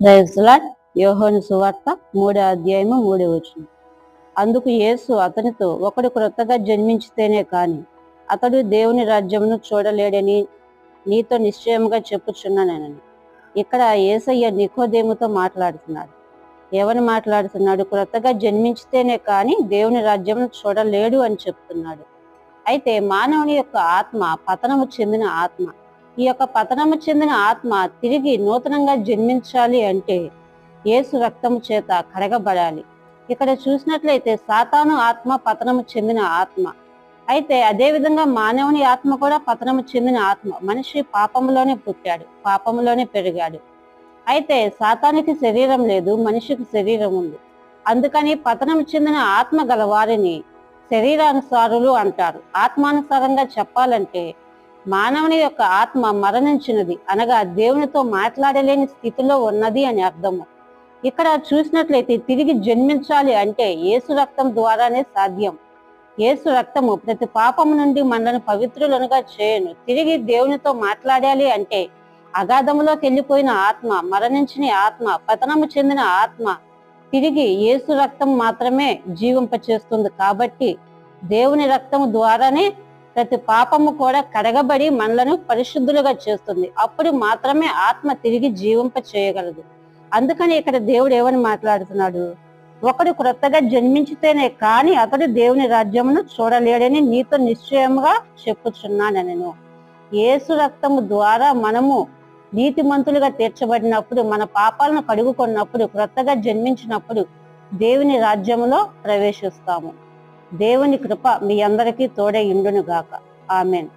ప్రైజ్లాడ్ యోహోను సువార్త మూడో అధ్యాయము మూడో వచ్చింది అందుకు యేసు అతనితో ఒకడు క్రొత్తగా జన్మించితేనే కాని అతడు దేవుని రాజ్యమును చూడలేడని నీతో నిశ్చయముగా చెప్పుచున్నానని. ఇక్కడ ఏసయ్య నికోదేముతో మాట్లాడుతున్నాడు. ఎవరు మాట్లాడుతున్నాడు? క్రొత్తగా జన్మించితేనే కాని దేవుని రాజ్యమును చూడలేడు అని చెప్తున్నాడు. అయితే మానవుని యొక్క ఆత్మ పతనము చెందిన ఆత్మ ఈ యొక్క పతనము చెందిన ఆత్మ తిరిగి నూతనంగా జన్మించాలి అంటే యేసు రక్తము చేత కడగబడాలి. ఇక్కడ చూసినట్లయితే సాతాను ఆత్మ పతనము చెందిన ఆత్మ. అయితే అదే విధంగా మానవుని ఆత్మ కూడా పతనము చెందిన ఆత్మ. మనిషి పాపంలోనే పుట్టాడు పాపములోనే పెరిగాడు. అయితే సాతానికి శరీరం లేదు మనిషికి శరీరం ఉంది. అందుకని పతనం చెందిన ఆత్మ గల వారిని శరీరానుసారులు అంటారు. ఆత్మానుసారంగా చెప్పాలంటే మానవుని యొక్క ఆత్మ మరణించినది అనగా దేవునితో మాట్లాడలేని స్థితిలో ఉన్నది అని అర్థము. ఇక్కడ చూసినట్లయితే తిరిగి జన్మించాలి అంటే యేసు రక్తం ద్వారానే సాధ్యం. యేసు రక్తము ప్రతి పాపము నుండి మనల్ని పవిత్రులనుగా చేయను. తిరిగి దేవునితో మాట్లాడాలి అంటే అగాధములోకి వెళ్ళిపోయిన ఆత్మ మరణించిన ఆత్మ పతనము చెందిన ఆత్మ తిరిగి యేసు రక్తం మాత్రమే జీవింపచేస్తుంది కాబట్టి దేవుని రక్తము ద్వారానే ప్రతి పాపము కూడా కడగబడి మనలను పరిశుద్ధులుగా చేస్తుంది. అప్పుడు మాత్రమే ఆత్మ తిరిగి జీవింప చేయగలదు. అందుకని ఇక్కడ దేవుడు ఏమని మాట్లాడుతున్నాడు? ఒకడు క్రొత్తగా జన్మించితేనే కాని అతడు దేవుని రాజ్యమును చూడలేడని నీతో నిశ్చయముగా చెప్పుచున్నాను నేను ఏసు రక్తము ద్వారా మనము నీతిమంతులుగా తీర్చబడినప్పుడు మన పాపాలను కడుగుకున్నప్పుడు క్రొత్తగా జన్మించినప్పుడు దేవుని రాజ్యములో ప్రవేశిస్తాము. దేవుని కృప మీ అందరికీ తోడే ఇండును గాక ఆమెన్.